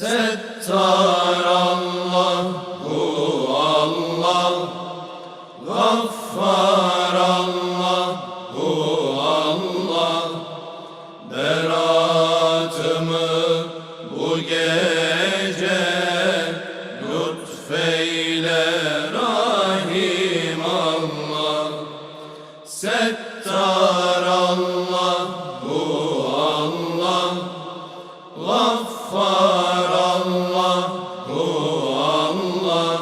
Settar Allahu Allah Gaffar Settar Allahu Allah. Gaffar Allahu Allah.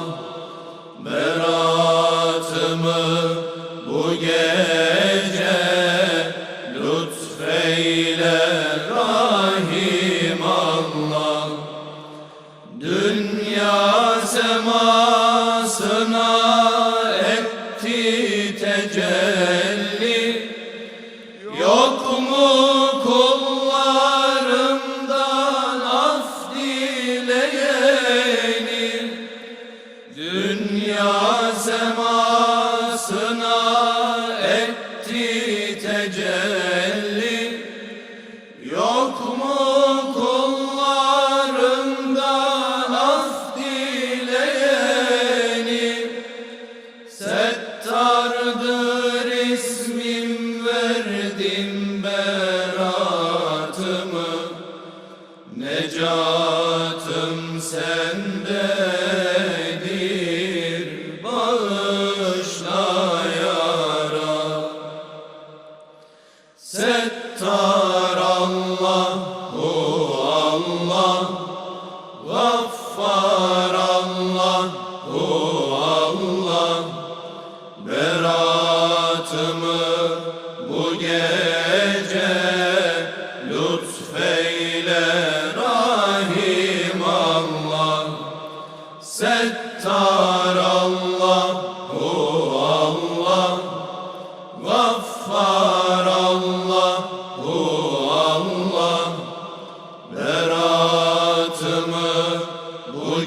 Beratımı bu gece lütfeyle Rahim Allah. Dünya semasına etti tecelli Dünya semasına etti tecelli. Yok mu kullarından af dileyeni? Settardır ismim verdim beratımı. Necatım sendedir Settar Allahu Allah. Gaffar Allahu Allah. Beratımı bu gece lütfeyle Rahim Allah. Settar Allah Allah, Allah. Beratımı bu